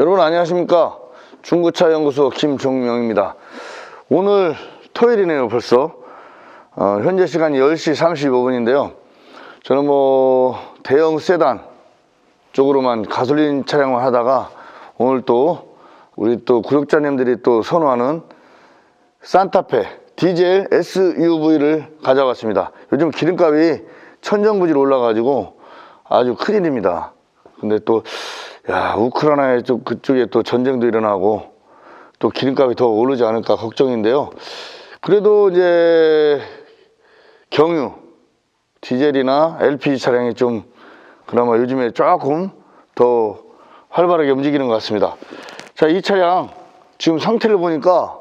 여러분 안녕하십니까? 중고차 연구소 김종명입니다. 오늘 토요일이네요 벌써. 어, 현재 시간이 10시 35분인데요. 저는 뭐 대형 세단 쪽으로만 가솔린 차량을 하다가 오늘 또 우리 또 구독자님들이 또 선호하는 산타페 디젤 SUV를 가져왔습니다. 요즘 기름값이 천정부지로 올라가지고 아주 큰일입니다. 근데 또, 야, 우크라이나에 좀 그쪽에 또 전쟁도 일어나고 또 기름값이 더 오르지 않을까 걱정인데요. 그래도 이제 경유, 디젤이나 LPG 차량이 좀 그나마 요즘에 조금 더 활발하게 움직이는 것 같습니다. 자, 이 차량 지금 상태를 보니까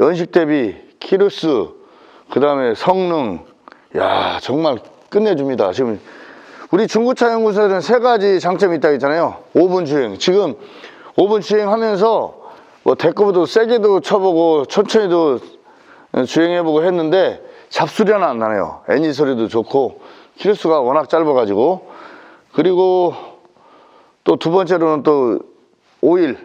연식 대비 키로수, 그 다음에 성능, 야, 정말 끝내줍니다. 지금 우리 중고차 연구소에는 세 가지 장점이 있다고 했잖아요. 5분 주행. 지금 5분 주행하면서 뭐 데크보도 세게도 쳐보고 천천히도 주행해보고 했는데 잡소리는 안 나네요. 엔진 소리도 좋고 키로수가 워낙 짧아 가지고 그리고 또 두 번째로는 또 오일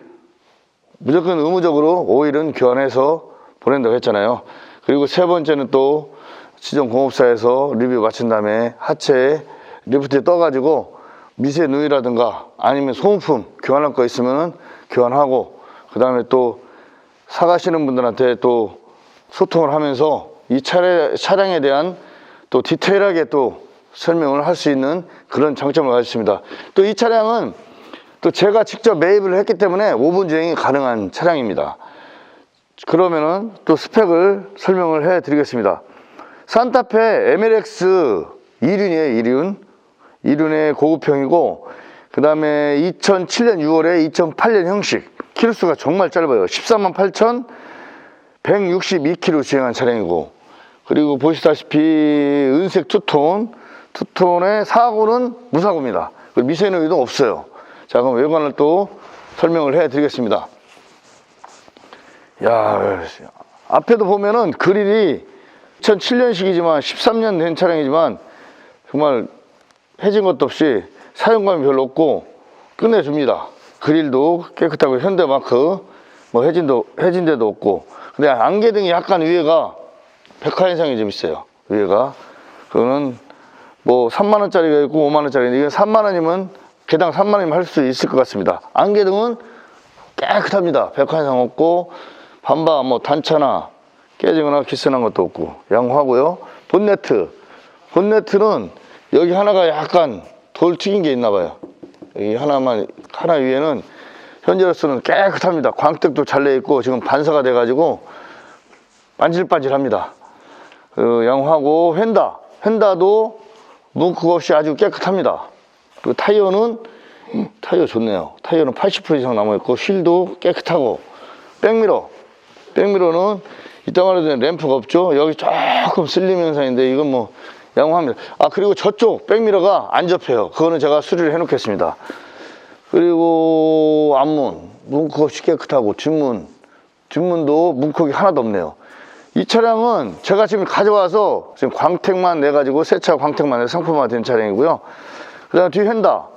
무조건 의무적으로 오일은 교환해서 보낸다고 했잖아요. 그리고 세 번째는 또 지정 공업사에서 리뷰 마친 다음에 하체에 리프트에 떠가지고 미세 누이라든가 아니면 소모품 교환할 거 있으면은 교환하고 그 다음에 또 사가시는 분들한테 또 소통을 하면서 이 차량, 차량에 대한 또 디테일하게 또 설명을 할 수 있는 그런 장점을 가졌습니다. 또 이 차량은 또 제가 직접 매입을 했기 때문에 5분 주행이 가능한 차량입니다. 그러면은 또 스펙을 설명을 해 드리겠습니다. 산타페 MLX 2륜이에요, 2륜. 2륜의 고급형이고, 그 다음에 2007년 6월에 2008년 형식. 키로수가 정말 짧아요. 14만 8천 162km 주행한 차량이고, 그리고 보시다시피 은색 투톤, 투톤의 사고는 무사고입니다. 그리고 미세누이도 없어요. 자, 그럼 외관을 또 설명을 해 드리겠습니다. 야, 앞에도 보면은 그릴이 2007년식이지만 13년 된 차량이지만 정말 해진 것도 없이 사용감이 별로 없고 끝내줍니다. 그릴도 깨끗하고 현대마크 뭐 해진도 해진 데도 없고 근데 안개등이 약간 위에가 백화 현상이 좀 있어요. 위에가 그거는 뭐 3만 원짜리가 있고 5만 원짜리인데 이건 3만 원이면 개당 3만 원이면 할 수 있을 것 같습니다. 안개등은 깨끗합니다. 백화 현상 없고 반바 뭐 단차나 깨지거나 기스난 것도 없고 양호하고요. 본네트 본네트는 여기 하나가 약간 돌 튀긴 게 있나 봐요. 여기 하나만 하나 위에는 현재로서는 깨끗합니다. 광택도 잘 내 있고 지금 반사가 돼 가지고 반질반질합니다. 그 양호하고 휀다 휀다도 뭉크 없이 아주 깨끗합니다. 그 타이어는 음, 타이어 좋네요. 타이어는 80% 이상 남아 있고 휠도 깨끗하고 백미러 백미러는 이따 말해도 램프가 없죠. 여기 조금 쓸림 현상인데 이건 뭐 양호합니다. 아 그리고 저쪽 백미러가 안 접혀요. 그거는 제가 수리를 해놓겠습니다. 그리고 앞문 문콕 없이 깨끗하고 뒷문 뒷문도 문콕이 하나도 없네요. 이 차량은 제가 지금 가져와서 지금 광택만 내 가지고 새 차 광택만 내 상품화 된 차량이고요. 그 다음 뒤 휀다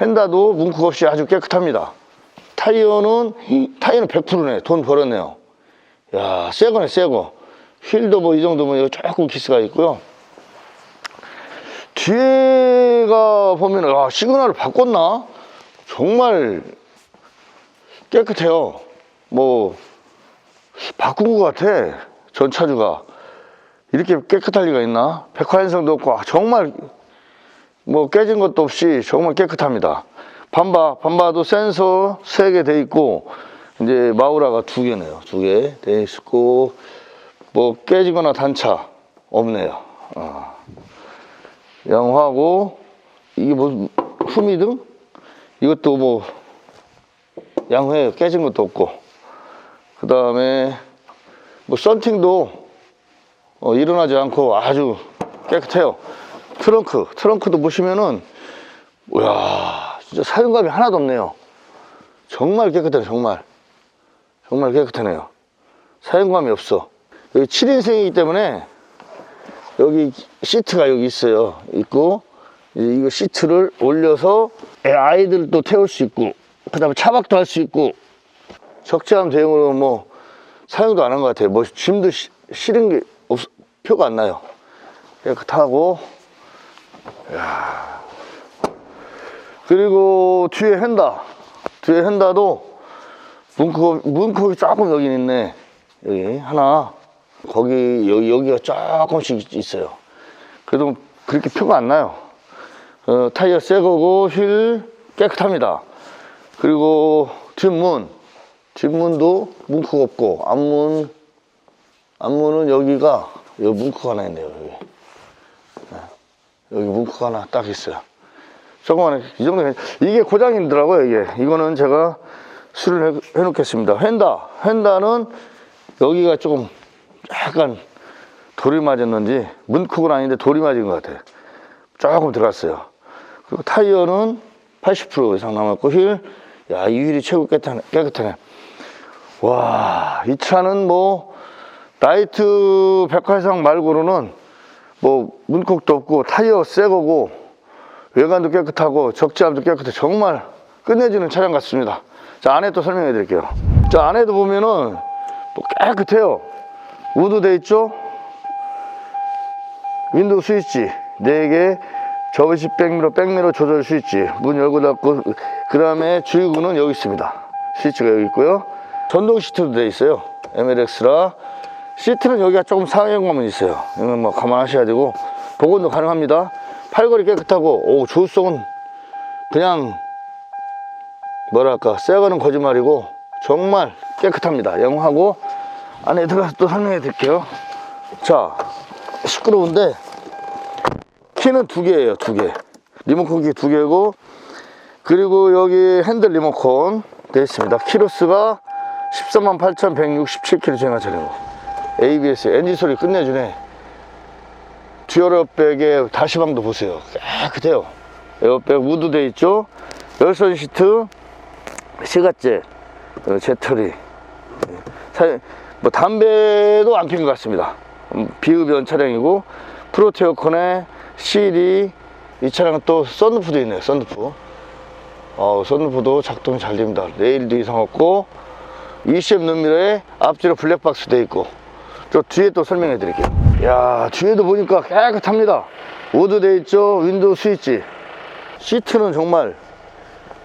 휀다도 문콕 없이 아주 깨끗합니다. 타이어는 타이어는 100%네. 돈 벌었네요. 야, 새 거네, 새 거. 휠도 뭐 이 정도면 여기 조금 기스가 있고요. 뒤에가 보면 아, 시그널을 바꿨나? 정말 깨끗해요. 뭐 바꾼 것 같아. 전 차주가 이렇게 깨끗할 리가 있나? 백화현상도 없고 아, 정말 뭐 깨진 것도 없이 정말 깨끗합니다. 반바 반바도 센서 3개 돼 있고 이제 마우라가 두 개네요. 두 개 돼 있고 뭐 깨지거나 단차 없네요. 어. 양호하고 이게 뭐 후미등 이것도 뭐 양호해요. 깨진 것도 없고 그 다음에 뭐 썬팅도 어, 일어나지 않고 아주 깨끗해요. 트렁크 트렁크도 보시면은 와 진짜 사용감이 하나도 없네요. 정말 깨끗해요. 정말 정말 깨끗하네요. 사용감이 없어. 여기 7인승이기 때문에 여기 시트가 여기 있어요. 있고 이거 시트를 올려서 애 아이들도 태울 수 있고 그 다음에 차박도 할 수 있고 적재함 대용으로 뭐 사용도 안 한 것 같아요. 뭐 짐도 시- 실은 게 없, 표가 안 나요. 깨끗하고 이야. 그리고 뒤에 핸다 뒤에 핸다도 문콕 문콕이 조금 여기 있네 여기 하나 거기 여기 여기 가 조금씩 있어요. 그래도 그렇게 표가 안 나요. 어, 타이어 새 거고 휠 깨끗합니다. 그리고 뒷문 뒷문도 문콕 없고 앞문 앞문은 여기가 여기 문콕 하나 있네요 여기 네. 여기 문콕 하나 딱 있어요 조그만해 이 정도 이게 고장이더라고요 이게 이거는 제가 수리를 해, 해놓겠습니다 휀다 휀다는 여기가 조금 약간 돌이 맞았는지 문콕은 아닌데 돌이 맞은 것 같아요 조금 들어갔어요 그리고 타이어는 80% 이상 남았고 휠, 야, 이 휠이 최고 깨끗하네. 깨끗하네. 와, 이 차는 뭐, 나이트 백화상 말고는 뭐, 문콕도 없고, 타이어 새 거고, 외관도 깨끗하고, 적재함도 깨끗해. 정말 끝내주는 차량 같습니다. 자, 안에 또 설명해 드릴게요. 자, 안에도 보면은, 뭐 깨끗해요. 우드 돼 있죠? 윈도우 스위치. 4개. 접이식 백미러 백미러 조절 스위치. 문 열고 닫고. 그 다음에 주유구는 여기 있습니다. 스위치가 여기 있고요. 전동 시트도 돼 있어요. MLX라. 시트는 여기가 조금 사용감은 있어요. 이건 뭐 감안하셔야 되고. 복원도 가능합니다. 팔걸이 깨끗하고. 오 조수성은 그냥 뭐랄까 새거는 거짓말이고 정말 깨끗합니다. 영하고 안에 들어가서 또 설명해 드릴게요. 자 시끄러운데 키는 두 개예요 두 개. 리모컨 키 두 개고 그리고 여기 핸들 리모컨 되어 있습니다. 키로수가 14만 8,167km 주행한 차량 ABS 엔진 소리 끝내주네. 듀얼 에어백에 다시방도 보세요. 깨끗해요. 에어백 우드 돼 있죠? 열선 시트 시가제 어, 제터리. 사- 뭐 담배도 안핀것 같습니다. 음, 비흡연 차량이고 프로테어컨에 CD 이 차량은 또 썬루프도 있네요. 썬루프. 어, 썬루프도 작동이 잘 됩니다. 레일도 이상 없고 ECM 눈미러에 앞뒤로 블랙박스 돼 있고 저 뒤에 또 설명해 드릴게요. 야 뒤에도 보니까 깨끗합니다. 우드 돼 있죠. 윈도우 스위치. 시트는 정말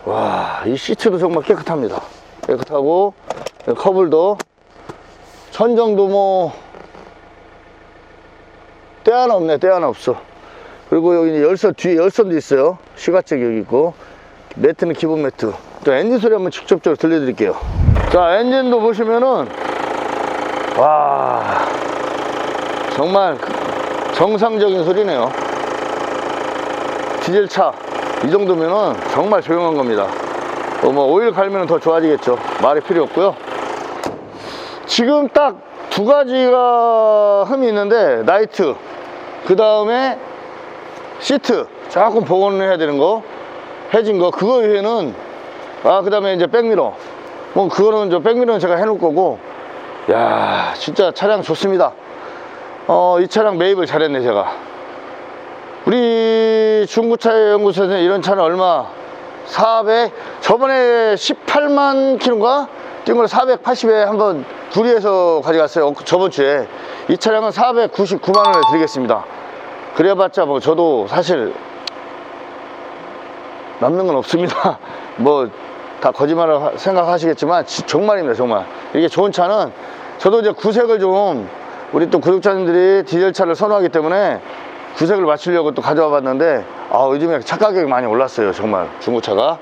와 이 시트도 정말 깨끗합니다. 깨끗하고 커블도 천정도 뭐, 때 하나 없네, 때 하나 없어. 그리고 여기 열선, 뒤에 열선도 있어요. 시가책 여기 있고. 매트는 기본 매트. 자, 엔진 소리 한번 직접적으로 들려드릴게요. 자, 엔진도 보시면은, 와, 정말 정상적인 소리네요. 디젤차, 이 정도면은 정말 조용한 겁니다. 어, 뭐, 오일 갈면 더 좋아지겠죠. 말이 필요 없고요. 지금 딱 두 가지가 흠이 있는데 나이트. 그 다음에 시트. 조금 복원을 해야 되는 거. 해진 거. 그거 외에는 아 그 다음에 이제 백미러. 뭐 그거는 저 백미러는 제가 해놓을 거고. 야 진짜 차량 좋습니다. 어 이 차량 매입을 잘했네 제가. 우리 중고차 연구소에서는 이런 차는 얼마? 400 저번에 18만 킬로인가? 뛴 걸 480에 한번 구리에서 가져갔어요. 어, 저번 주에. 이 차량은 499만 원에 드리겠습니다. 그래봤자 뭐 저도 사실 남는 건 없습니다. 뭐 다 거짓말을 하- 생각하시겠지만 지- 정말입니다 정말. 이게 좋은 차는 저도 이제 구색을 좀 우리 또 구독자님들이 디젤차를 선호하기 때문에 구색을 맞추려고 또 가져와 봤는데 아 요즘에 차 가격이 많이 올랐어요 정말. 중고차가.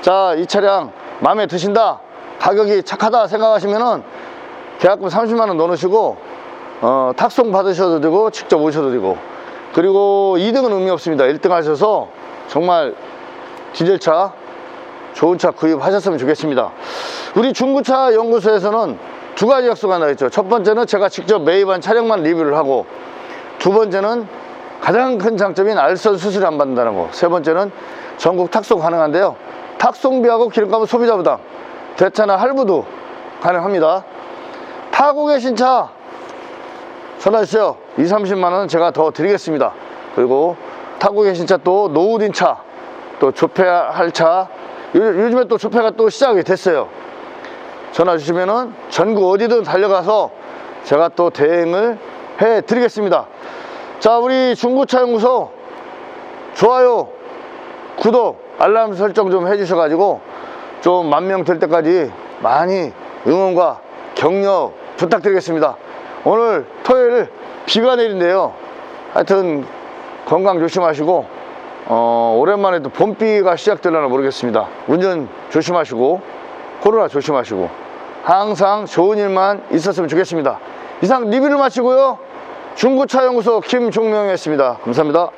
자 이 차량 마음에 드신다? 가격이 착하다 생각하시면은 계약금 30만 원 넣어놓으시고 어, 탁송 받으셔도 되고 직접 오셔도 되고 그리고 2등은 의미 없습니다 1등 하셔서 정말 디젤차 좋은 차 구입하셨으면 좋겠습니다 우리 중고차 연구소에서는 두 가지 약속가 나있죠 첫 번째는 제가 직접 매입한 차량만 리뷰를 하고 두 번째는 가장 큰 장점인 알선 수수료 안 받는다는 거. 세 번째는 전국 탁송 가능한데요. 탁송비하고 기름값은 소비자 부담. 대차나 할부도 가능합니다. 타고 계신 차 전화 주세요. 2, 30만 원 제가 더 드리겠습니다. 그리고 타고 계신 차 또 노후딘 차, 또 조폐할 차 요, 요즘에 또 조폐가 또 시작이 됐어요. 전화 주시면은 전국 어디든 달려가서 제가 또 대행을 해 드리겠습니다. 자, 우리 중고차 연구소 좋아요, 구독, 알람 설정 좀 해주셔가지고 좀 만 명 될 때까지 많이 응원과 격려 부탁드리겠습니다. 오늘 토요일 비가 내린대요. 하여튼 건강 조심하시고 어, 오랜만에 또 봄비가 시작되려나 모르겠습니다. 운전 조심하시고 코로나 조심하시고 항상 좋은 일만 있었으면 좋겠습니다. 이상 리뷰를 마치고요. 중고차 연구소 김종명이었습니다. 감사합니다.